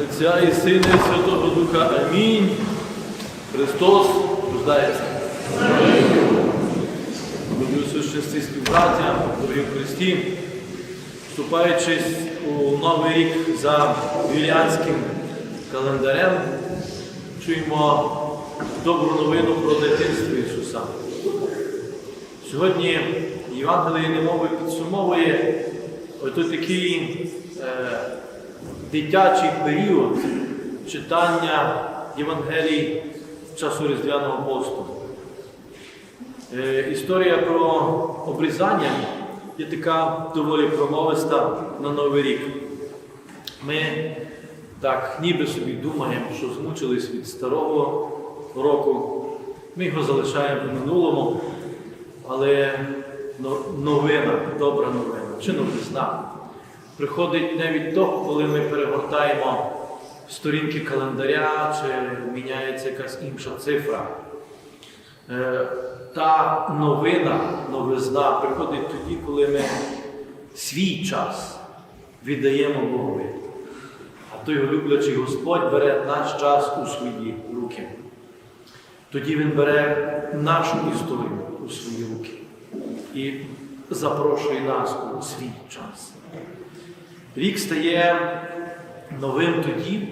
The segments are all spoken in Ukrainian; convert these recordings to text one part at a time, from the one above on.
Отця і Сина, і Святого Духа. Амінь. Христос рождається. Люблю сущності співбраття, дорогі в Христі, вступаючись у Новий рік за юліанським календарем, чуємо добру новину про дитинство Ісуса. Сьогодні Євангеліє немови підсумовує ось такий е, дитячий період читання Євангелій в часу Різдвяного посту. Е, історія про обрізання є така доволі промовиста на Новий рік. Ми так ніби собі думаємо, що змучились від старого року. Ми його залишаємо в минулому, але новина, добра новина, чи новизна, приходить не від того, коли ми перегортаємо сторінки календаря, чи міняється якась інша цифра. Е, Та новина, новизна приходить тоді, коли ми свій час віддаємо Богові. А той люблячий Господь бере наш час у свої руки. Тоді Він бере нашу історію у свої руки і запрошує нас у свій час. Рік стає новим тоді,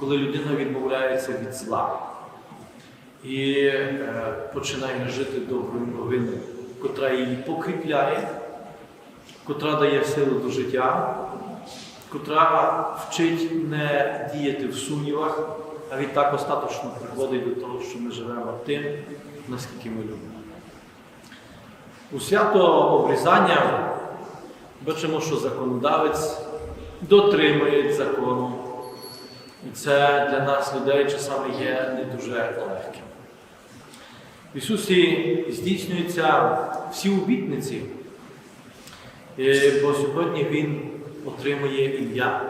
коли людина відмовляється від зла і е, починає жити доброю новиною, котра її покріпляє, котра дає силу до життя, котра вчить не діяти в сумнівах, а відтак остаточно приходить до того, що ми живемо тим, наскільки ми любимо. У свято обрізання бачимо, що законодавець дотримує закону. І це для нас, людей, часами є не дуже легким. В Ісусі здійснюються всі обітниці, е, бо сьогодні Він отримує ім'я.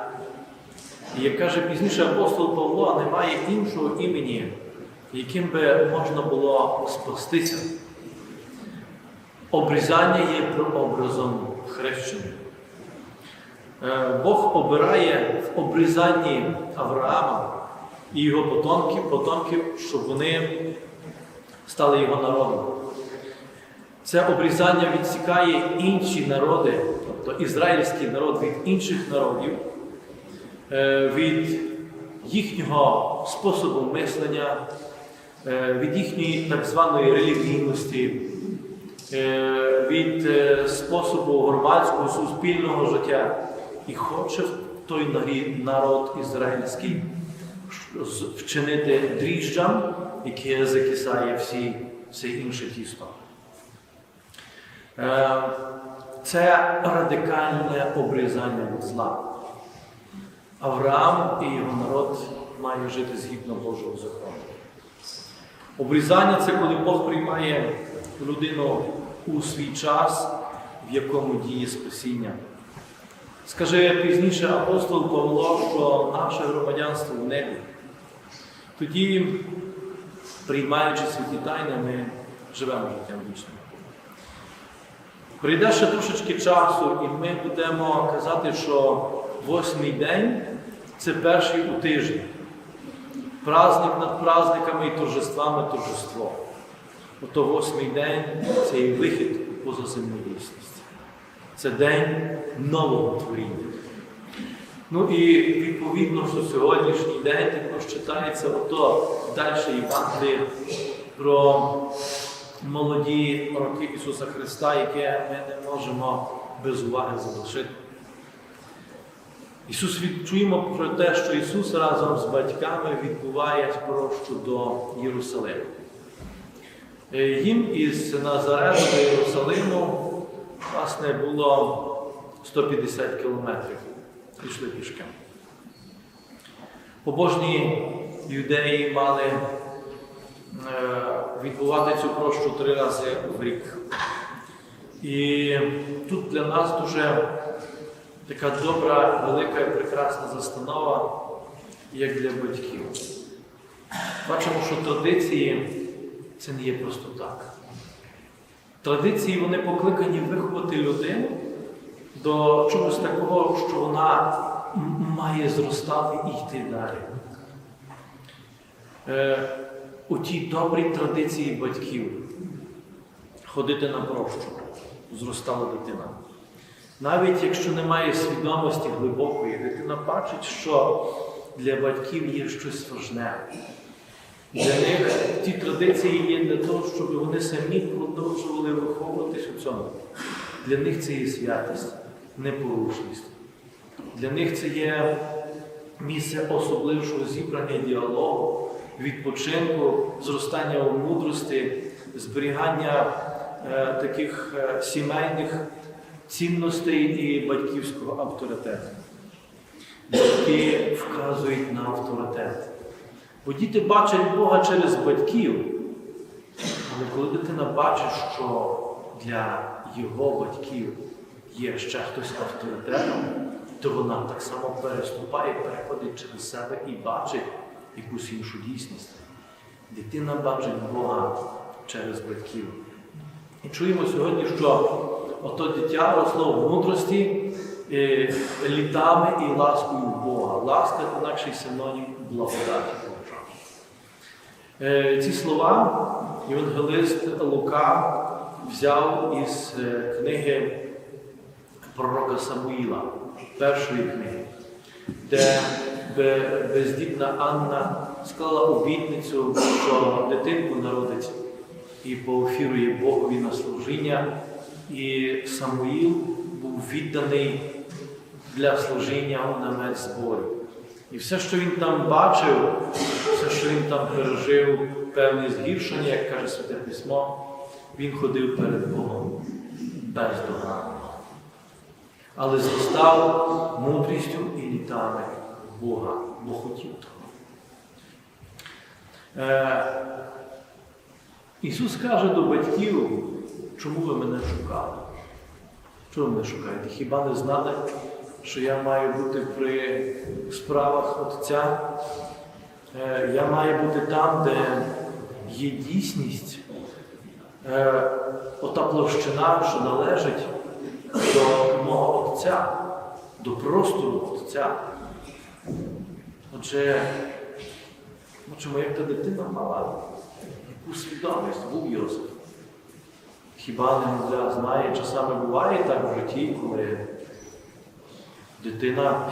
І як каже пізніше апостол Павло, немає іншого імені, яким би можна було спастися. Обрізання є прообразом хрещення. Е, Бог обирає в обрізанні Авраама і його потомків, потомків, щоб вони стали його народом. Це обрізання відсікає інші народи, тобто ізраїльський народ від інших народів, е, від їхнього способу мислення, е, від їхньої так званої релігійності, від е, способу громадського суспільного життя. І хоче той народ ізраїльський вчинити дріжджам, яке закисає всі, все інше тісто. Е, Це радикальне обрізання зла. Авраам і його народ має жити згідно Божого закону. Обрізання це коли Бог приймає людину у свій час, в якому діє спасіння. Скаже пізніше апостол Павло, що наше громадянство в небі. Тоді, приймаючи святі тайни, ми живемо життям вічним. Прийде ще трошечки часу, і ми будемо казати, що восьмий день це перший у тижні. Праздник над праздниками і торжествами торжество. Ото восьмий день це і вихід у позаземну дійсність. Це день нового творіння. Ну і відповідно, що сьогоднішній день також читається ото далі Євангеліє про молоді роки Ісуса Христа, яке ми не можемо без уваги залишити. Ісус відчуємо про те, що Ісус разом з батьками відбуває прощу до Єрусалиму. Е, Їм із Назарету до Єрусалиму власне було 150 кілометрів. Пішли пішки. Побожні юдеї мали е, відбувати цю прощу три рази в рік. І тут для нас дуже така добра, велика і прекрасна застанова, як для батьків. Бачимо, що традиції це не є просто так. Традиції вони покликані виховати людину до чогось такого, що вона має зростати і йти далі. Е, у тій добрій традиції батьків ходити на прощу, зростала дитина. Навіть якщо немає свідомості глибокої, дитина бачить, що для батьків є щось важне. Для них ті традиції є для того, щоб вони самі продовжували виховуватись у цьому. Для них це є святість, непорушність. Для них це є місце особливого зібрання діалогу, відпочинку, зростання у мудрості, зберігання е, таких е, сімейних цінностей і батьківського авторитету. Батьки вказують на авторитет. Бо діти бачать Бога через батьків, але коли дитина бачить, що для його батьків є ще хтось авторитетом, то вона так само переступає, переходить через себе і бачить якусь іншу дійсність. Дитина бачить Бога через батьків. І чуємо сьогодні, що ото дитя росло в мудрості е, літами і ласкою Бога. Ласка інакший синонім благодаті Ці слова євангелист Лука взяв із е, книги пророка Самуїла, першої книги, де бе- бездітна Анна склала обітницю, що дитинку народить і поофірує Богові на служіння. І Самуїл був відданий для служіння у намет зборів. І все, що він там бачив, все, що він там пережив, певне згіршення, як каже Святе Письмо, він ходив перед Богом бездоганно. Але зростав мудрістю і літами Бога, бо хотів того. Е, Ісус каже до батьків, чому ви мене шукали? Чого ви мене шукаєте? Хіба не знали, що я маю бути при справах Отця? Е, Я маю бути там, де є дійсність, е, ота площина, що належить до мого Отця, до простору Отця. Отже, отже, моя та дитина мала яку свідомість був Йосиф. Хіба немовля знає, часами буває так в житті, коли дитина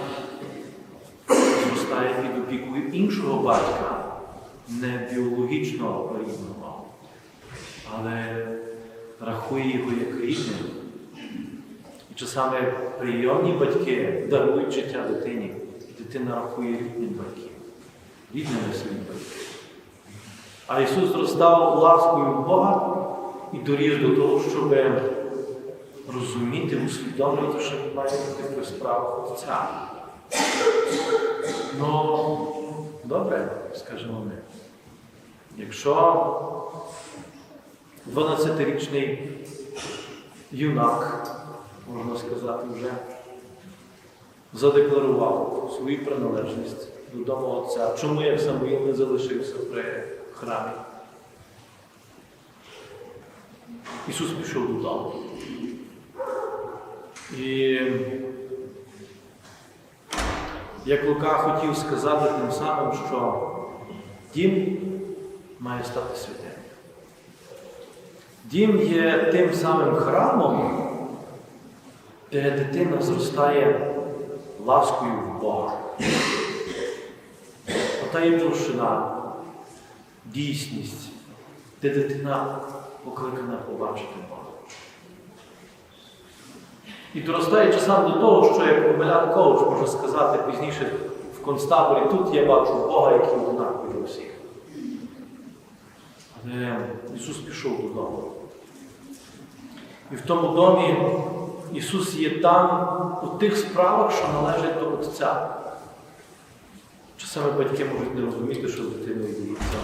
зростає під опікою іншого батька, не біологічного рідного, але рахує його як рідним. І часами прийомні батьки дарують життя дитині, дитина рахує рідним батьків, рідними своїм батьків. А Ісус зростав ласкою Бога і доріс до того, щоб розуміти, усвідомлювати, що він має бути при справах Отця. Ну, добре, скажемо ми. Якщо 12-річний юнак, можна сказати, вже задекларував свою приналежність до дому Отця, чому як Самуїл не залишився при храмі? Ісус пішов додому. І як Лука хотів сказати тим самим, що дім має стати святим. Дім є тим самим храмом, де дитина зростає ласкою в Бога. Ота є площина, дійсність, де дитина покликана побачити Бога. І доростає часом до того, що як Омелян Коуч може сказати пізніше в концтаборі, тут я бачу Бога, який однаковий для всіх. Але Ісус пішов додому. І в тому домі Ісус є там у тих справах, що належать до Отця. Часами батьки можуть не розуміти, що з дитиною діється.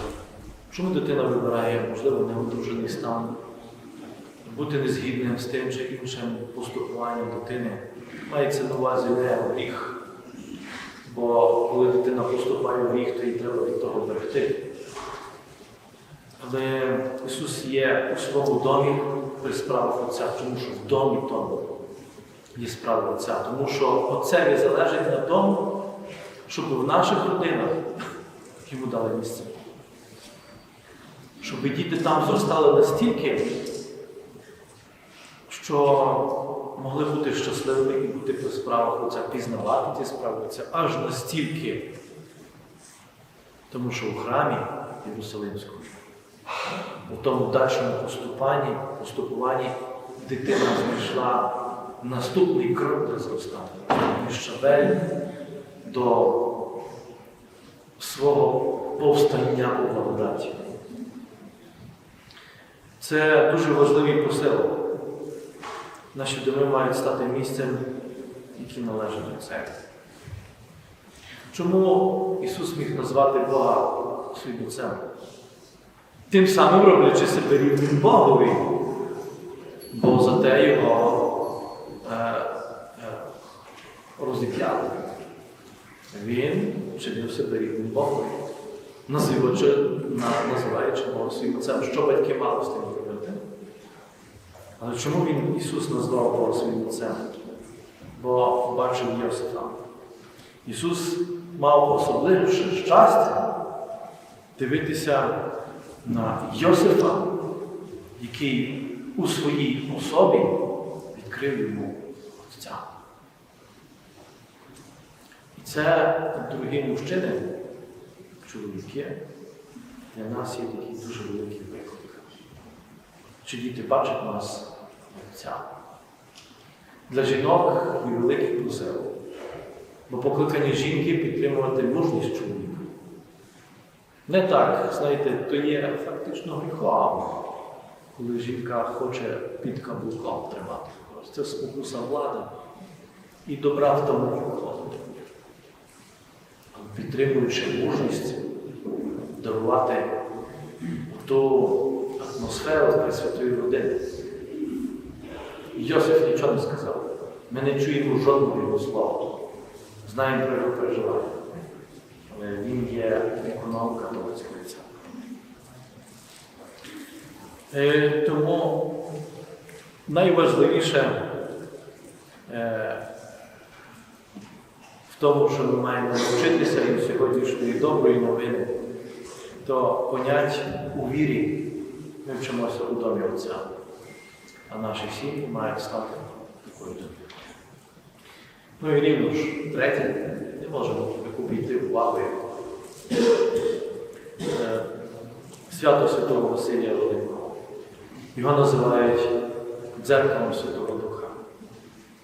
Чому дитина вибирає, можливо, неодружений стан, бути незгідним з тим чи іншим поступуванням дитини. Мається на увазі не гріх, бо коли дитина поступає в гріх, то їй треба від того берегти. Але Ісус є у своєму домі при справах Отця, тому що в домі тому є справа Отця. Тому що Отцеві залежить на тому, щоб в наших родинах йому дали місце. Щоб діти там зростали настільки, що могли бути щасливими і бути по справах Отця, пізнавати ті справи Отця аж настільки. Тому що у храмі Єрусалимському, у тому дальшому поступанні, поступуванні дитина знайшла наступний крок для зростання, наступний щабель до свого повстання у благодаті. Це дуже важливий посил. Наші доми мають стати місцем, яке належить до церкви. Чому Ісус міг назвати Бога своїм? Тим самим роблячи себе рівним Богові, бо за те його е, е, розіп'яли. Він чинив себе рівним Богові, називаючи, Бога своїм Отцем. Що батьки мали з тим? Але чому він Ісус назвав Бога своїм Отцем? Бо бачив Йосифа. Ісус мав особливе щастя дивитися на Йосифа, який у своїй особі відкрив йому Отця. І це, дорогі мужчини, чоловіки, для нас є такий дуже великий виклик. Чи діти бачать нас Отця? Для жінок є великий посил. Бо покликані жінки підтримувати мужність чоловіка. Не так, знаєте, то є фактично гріхом, коли жінка хоче під каблуком тримати когось. Це спокуса влади і добра в тому виходить. Підтримуючи мужність, дарувати ту атмосферу Пресвятої родини. Йосиф нічого не сказав. Ми не чуємо жодного його слова. Знаємо про його переживання. Але він є економ католицької церкви. Тому найважливіше е, в тому, що ми маємо навчитися від сьогоднішньої доброї новини, то понять у вірі ми вчимося у домі Отця, а наші сім'ї мають стати такою домі. Ну і рівно ж, третє, не можемо обійти увагою. Е, Свято Святого Василія Великого. Його називають дзеркалом Святого Духа.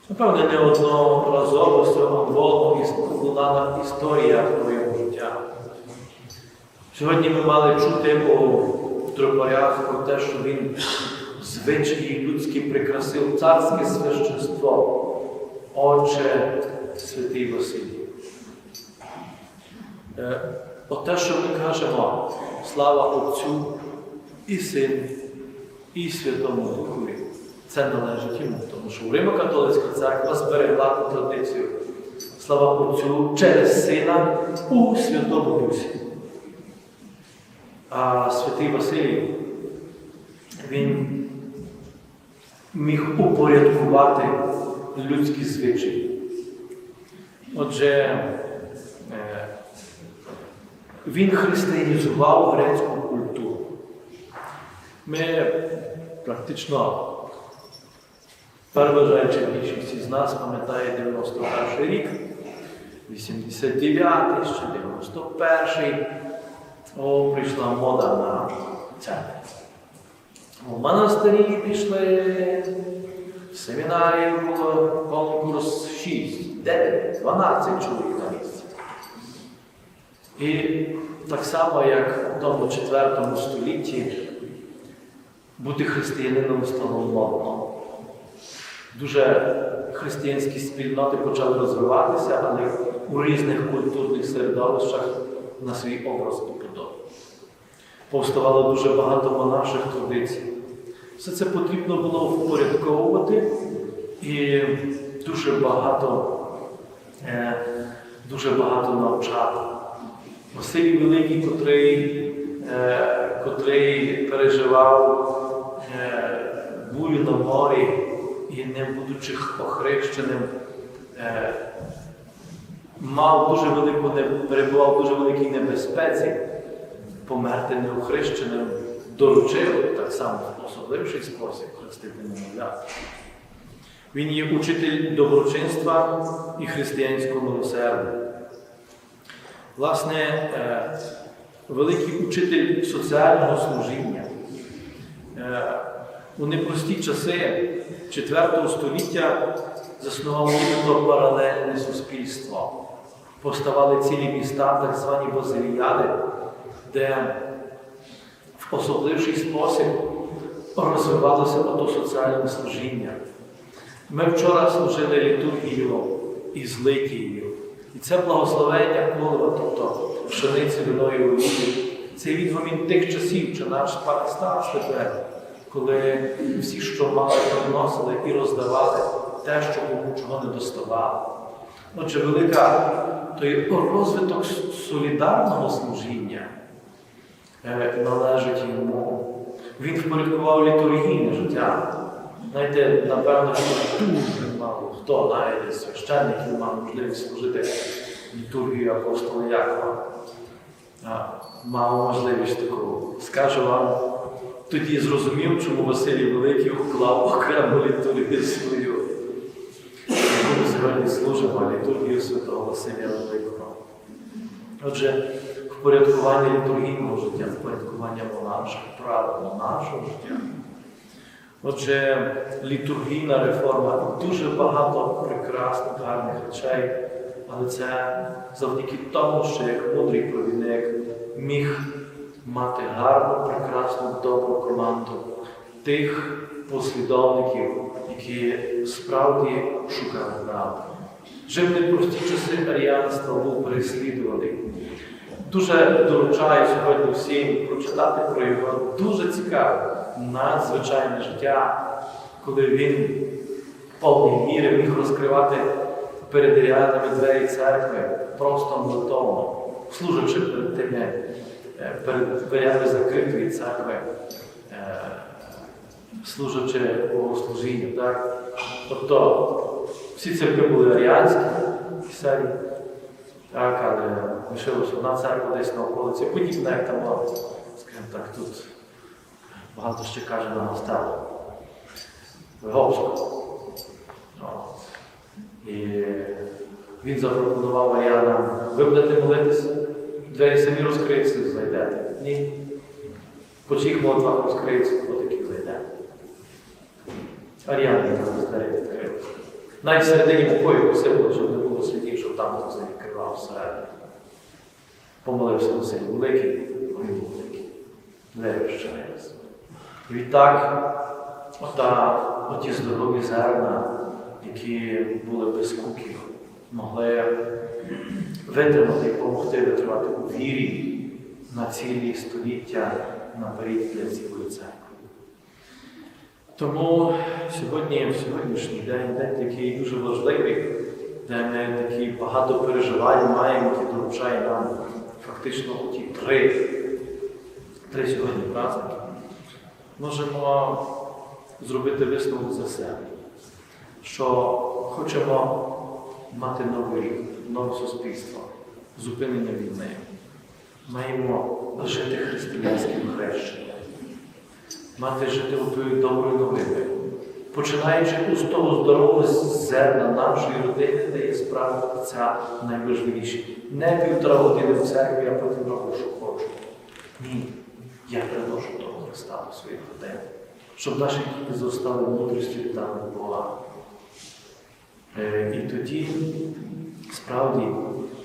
Напевне, неодноразово сьогодні лунала історія його життя. Сьогодні ми мали чути у тропарях про те, що він звичаї людські прикрасив царське священство. Отче Святий Василій. Е, От те, що ми кажемо, слава Отцю і Сину, і Святому Духові, це належить йому, тому що Римо-католицька церква зберегла традицію. Слава Отцю через Сина у Святому Дусі. А святий Василій, він міг упорядкувати людські звичаї. Отже, е, він християнізував грецьку культуру. Ми практично, переважаючи більшість із нас, пам'ятає 91 рік, 89-й, ще 91-й. О, прийшла мода на церкву. У монастирі пішли, в семінарії було конкурс 6, 9, 12 чоловік на місці. І так само, як у тому 4 столітті, бути християнином стало модно. Дуже християнські спільноти почали розвиватися, але у різних культурних середовищах на свій образ. Повставало дуже багато монаших традицій. Все це потрібно було впорядковувати і дуже багато, е, дуже багато навчати. Василій Великий, котрий, е, котрий переживав е, бурю на морі і не будучи охрещеним, мав дуже велику перебував в дуже великій небезпеці, померти неохрещеним, доручив так само в особливший спосіб хрестити немовлят. Він є учитель доброчинства і християнського милосердя. Власне, е, великий учитель соціального служіння. Е, У непрості часи IV століття заснував нібито паралельне суспільство. Поставали цілі міста, так звані базиліяди, де в особливший спосіб розвивалося ото соціальне служіння. Ми вчора служили літургію із Литією. І це благословення колова, тобто пшениці виною олії. Це відгомін тих часів, чи наш Пакистан тепер, коли всі, що мали, приносили і роздавали те, що кому чого не доставало. Отже, велика той розвиток солідарного служіння належить йому. Він впорядкував літургійне життя. Знаєте, напевно, що мало хто навіть з священників мав можливість служити літургію апостола Якова. Мав можливість таку. Скажу вам, тоді зрозумів, чому Василій Великий уклав окрему літургію свою. Ми сьогодні служимо літургію святого Василія Великого. Отже, впорядкування літургійного життя, впорядкування монашого, правил монашого життя. Отже, літургійна реформа дуже багато прекрасних, гарних речей, але це завдяки тому, що як мудрий провідник міг мати гарну, прекрасну, добру команду тих послідовників, які справді шукали правду. Жив непрості часи аріанства, був переслідуваний. Дуже доручаю сьогодні всім прочитати про його дуже цікаве, надзвичайне життя, коли він в повній мірі міг розкривати перед рядами двері церкви просто молитовно, служачи перед тими, е, перед дверями закритої церкви, е, служачи богослужінню. Тобто всі церкви були аріанські, писарі. Так, але лишилася одна церква десь на околиці, подібна, як там, от, скажімо так, тут багато ще каже на гостелу. Виговську. От. І він запропонував Аріанам, ви будете молитися, двері самі розкриються, зайдете. Ні. По чиїх молитвах розкриються, по таких зайдете. Аріани якраз двері відкрилися. Навіть всередині покою просив, щоб не було слідів, щоб там хтось не відкривав всередині. Помолився Василь Великий, він був великий. Двері розчинилися. І відтак, ота, оті здорові зерна, які були без куків, могли витримати і допомогти витримати у вірі на цілі століття наперед для цілої церкви. Тому сьогодні, в сьогоднішній день, день такий дуже важливий, де ми такі багато переживань маємо, які доручає нам фактично ті три, три сьогодні праздники. Можемо зробити висновок за себе, що хочемо мати новий рік, нове суспільство, зупинення війни. Маємо жити християнським хрещенням мати жити доброю новиною. Починаючи з того здорового зерна нашої родини, де є справа ця найважливіша. Не півтора години в церкві, а потім роблю, що хочу. Ні. Я приношу того Христа до своїх родин, щоб наші діти зростали мудрістю від даних Бога. Е, І тоді, справді,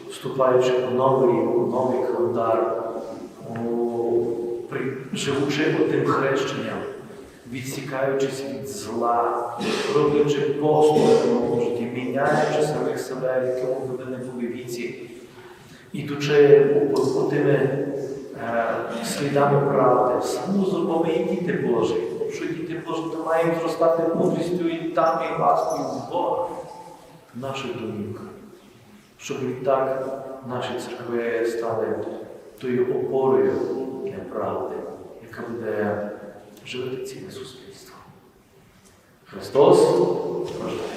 вступаючи у новий, у новий календар, живучи отим хрещенням, відсікаючись від зла, роблячи поступ в житті, міняючи самих себе, якому ви не були віці, ідучи тими е, слідами правди, самозробами і діти Божі. Що діти Божі, то маємо зростати мудрістю і там і ласкою Бога в наших домівках. Щоб відтак наші церкви стали тою опорою для правди, яка буде живити ціле суспільство. Христос рождає.